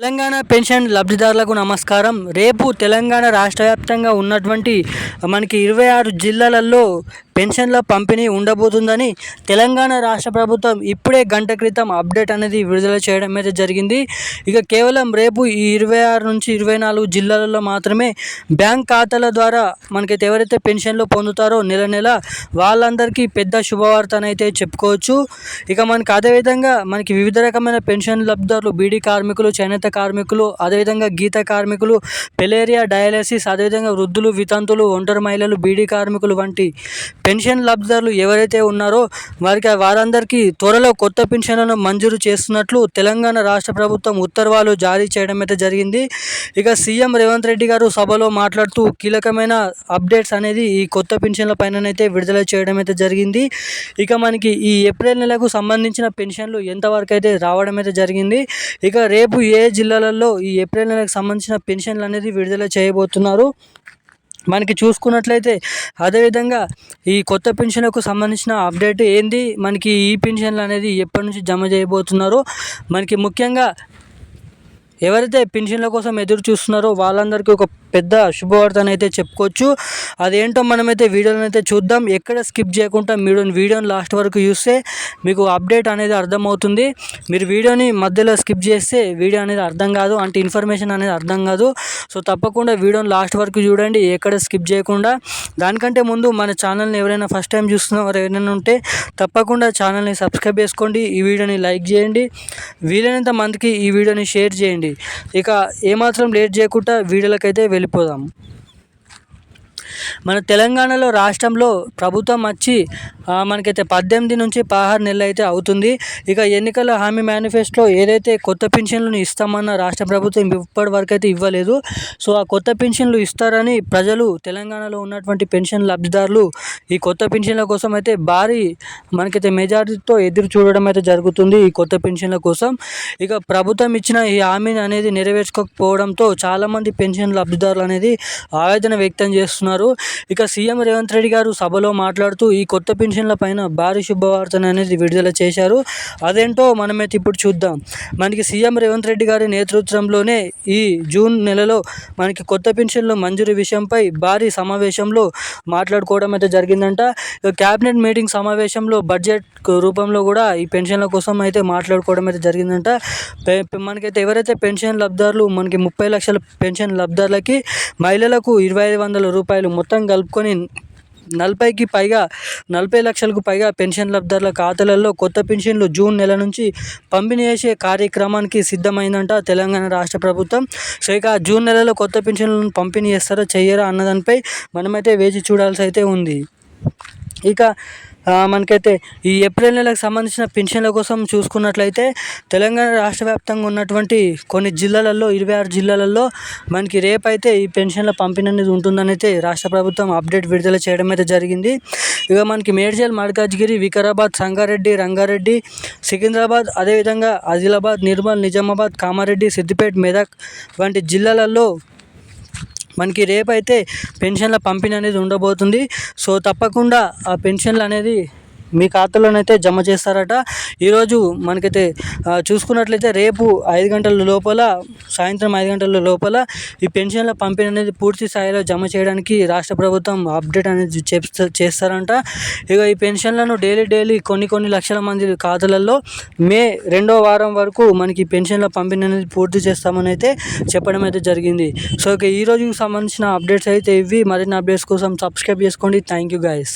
Telangana pension లబ్ధిదారులకు నమస్కారం. రేపు తెలంగాణ రాష్ట్ర వ్యాప్తంగా ఉన్నటువంటి మనకి ఇరవై ఆరు జిల్లాలలో పెన్షన్ల పంపిణీ ఉండబోతుందని తెలంగాణ రాష్ట్ర ప్రభుత్వం ఇప్పుడే గంట క్రితం అప్డేట్ అనేది విడుదల చేయడం అయితే జరిగింది. ఇక కేవలం రేపు ఈ ఇరవై ఆరు నుంచి ఇరవై నాలుగు జిల్లాలలో మాత్రమే బ్యాంక్ ఖాతాల ద్వారా మనకైతే ఎవరైతే పెన్షన్లు పొందుతారో నెల నెల వాళ్ళందరికీ పెద్ద శుభవార్త అయితే చెప్పుకోవచ్చు. ఇక మనకి అదేవిధంగా మనకి వివిధ రకమైన పెన్షన్ లబ్ధిదారులు బీడీ కార్మికులు చేనేత కార్మికులు అదేవిధంగా గీత కార్మికులు పెలేరియా డయాలసిస్ అదేవిధంగా వృద్ధులు వితంతులు ఒంటరి మహిళలు బీడీ కార్మికులు వంటి పెన్షన్ లబ్ధిదారులు ఎవరైతే ఉన్నారో వారికి వారందరికీ త్వరలో కొత్త పెన్షన్లను మంజూరు చేస్తున్నట్లు తెలంగాణ రాష్ట్ర ప్రభుత్వం ఉత్తర్వులు జారీ చేయడం అయితే జరిగింది. ఇక సీఎం రేవంత్ రెడ్డి గారు సభలో మాట్లాడుతూ కీలకమైన అప్డేట్స్ అనేది ఈ కొత్త పెన్షన్ల పైననైతే విడుదల చేయడం అయితే జరిగింది. ఇక మనకి ఈ ఏప్రిల్ నెలకు సంబంధించిన పెన్షన్లు ఎంతవరకు అయితే రావడం అయితే జరిగింది. ఇక రేపు ఏ జిల్లాలలో ఈ ఏప్రిల్ నెలకు సంబంధించిన పెన్షన్లు అనేది విడుదల చేయబోతున్నారు. మనకి చూసుకున్నట్లయితే అదేవిధంగా ఈ కొత్త పెన్షన్లకు సంబంధించిన అప్డేట్ ఏంది? మనకి ఈ పెన్షన్లు అనేది ఎప్పటి నుంచి జమ చేయబోతున్నారో మనకి ముఖ్యంగా ఎవరైతే పెన్షన్ల కోసం ఎదురు చూస్తున్నారో వాళ్ళందరికీ ఒక పెద్ద శుభవార్తను అయితే చెప్పుకోవచ్చు. అదేంటో మనమైతే వీడియోని అయితే చూద్దాం. ఎక్కడ స్కిప్ చేయకుండా మీరు వీడియోని లాస్ట్ వరకు చూస్తే మీకు అప్డేట్ అనేది అర్థమవుతుంది. మీరు వీడియోని మధ్యలో స్కిప్ చేస్తే వీడియో అనేది అర్థం కాదు అంటే ఇన్ఫర్మేషన్ అనేది అర్థం కాదు. సో తప్పకుండా వీడియోని లాస్ట్ వరకు చూడండి ఎక్కడ స్కిప్ చేయకుండా. దానికంటే ముందు మన ఛానల్ని ఎవరైనా ఫస్ట్ టైం చూస్తున్నవారు ఎవరైనా ఉంటే తప్పకుండా ఛానల్ని సబ్స్క్రైబ్ చేసుకోండి ఈ వీడియోని లైక్ చేయండి. వీలైనంత మందికి ఈ వీడియోని షేర్ చేయండి. ఇక ఏమాత్రం లేట్ చేయకుండా వీడియోలకైతే వెళ్ళి వెళ్ళిపోదాం మన తెలంగాణలో రాష్ట్రంలో ప్రభుత్వం వచ్చి మనకైతే పద్దెనిమిది నుంచి పదహారు నెలలు అయితే అవుతుంది. ఇక ఎన్నికల హామీ మేనిఫెస్టోలో ఏదైతే కొత్త పెన్షన్లను ఇస్తామన్న రాష్ట్ర ప్రభుత్వం ఇప్పటి వరకు అయితే ఇవ్వలేదు. సో ఆ కొత్త పెన్షన్లు ఇస్తారని ప్రజలు తెలంగాణలో ఉన్నటువంటి పెన్షన్ లబ్ధిదారులు ఈ కొత్త పెన్షన్ల కోసం అయితే భారీ మనకైతే మెజారిటీతో ఎదురు చూడడం అయితే జరుగుతుంది ఈ కొత్త పెన్షన్ల కోసం. ఇక ప్రభుత్వం ఇచ్చిన ఈ హామీని అనేది నెరవేర్చుకోకపోవడంతో చాలామంది పెన్షన్ లబ్ధిదారులు అనేది ఆవేదన వ్యక్తం చేస్తున్నారు. ఇక సీఎం రేవంత్ రెడ్డి గారు సభలో మాట్లాడుతూ ఈ కొత్త పెన్షన్ పెన్షన్ల పైన భారీ శుభవార్తను అనేది విడుదల చేశారు. అదేంటో మనమైతే ఇప్పుడు చూద్దాం. మనకి సీఎం రేవంత్ రెడ్డి గారి నేతృత్వంలోనే ఈ జూన్ నెలలో మనకి కొత్త పెన్షన్లు మంజూరు విషయంపై భారీ సమావేశంలో మాట్లాడుకోవడం అయితే జరిగిందంట. క్యాబినెట్ మీటింగ్ సమావేశంలో బడ్జెట్ రూపంలో కూడా ఈ పెన్షన్ల కోసం అయితే మాట్లాడుకోవడం అయితే జరిగిందంట. మనకైతే ఎవరైతే పెన్షన్ లబ్ధారులు మనకి ముప్పై లక్షల పెన్షన్ లబ్ధారులకి మహిళలకు ఇరవై ఐదు వందల రూపాయలు మొత్తం కలుపుకొని నలభైకి పైగా నలభై లక్షలకు పైగా పెన్షన్ లబ్ధిదారుల ఖాతాలలో కొత్త పెన్షన్లు జూన్ నెల నుంచి పంపిణీ చేసే కార్యక్రమానికి సిద్ధమైందంట తెలంగాణ రాష్ట్ర ప్రభుత్వం. సో ఇక జూన్ నెలలో కొత్త పెన్షన్లను పంపిణీ చేస్తారా చెయ్యరా అన్నదానిపై మనమైతే వేచి చూడాల్సి అయితే ఉంది. ఇక మనకైతే ఈ ఏప్రిల్ నెలకు సంబంధించిన పెన్షన్ల కోసం చూసుకున్నట్లయితే తెలంగాణ రాష్ట్ర వ్యాప్తంగా ఉన్నటువంటి కొన్ని జిల్లాలలో ఇరవై ఆరు జిల్లాలలో మనకి రేపైతే ఈ పెన్షన్ల పంపిణీ అనేది ఉంటుందనైతే రాష్ట్ర ప్రభుత్వం అప్డేట్ విడుదల చేయడం అయితే జరిగింది. ఇక మనకి మేడ్చల్ మడకాజ్గిరి వికారాబాద్ సంగారెడ్డి రంగారెడ్డి సికింద్రాబాద్ అదేవిధంగా ఆదిలాబాద్ నిర్మల్ నిజామాబాద్ కామారెడ్డి సిద్దిపేట మెదక్ వంటి జిల్లాలలో మనకి రేపైతే పెన్షన్ల పంపిణీ అనేది ఉండబోతుంది. సో తప్పకుండా ఆ పెన్షన్లు అనేది మీ ఖాతాలోనైతే జమ చేస్తారట. ఈరోజు మనకైతే చూసుకున్నట్లయితే రేపు ఐదు గంటల లోపల సాయంత్రం ఐదు గంటల లోపల ఈ పెన్షన్ల పంపిణీ అనేది పూర్తి స్థాయిలో జమ చేయడానికి రాష్ట్ర ప్రభుత్వం అప్డేట్ అనేది చేస్తారంట. ఇక ఈ పెన్షన్లను డైలీ డైలీ కొన్ని కొన్ని లక్షల మంది ఖాతాలలో మే రెండో వారం వరకు మనకి పెన్షన్ల పంపిణీ అనేది పూర్తి చేస్తామని అయితే చెప్పడం అయితే జరిగింది. సో ఇక ఈ రోజుకి సంబంధించిన అప్డేట్స్ అయితే ఇవి. మరిన్ని అప్డేట్స్ కోసం సబ్స్క్రైబ్ చేసుకోండి. Thank you guys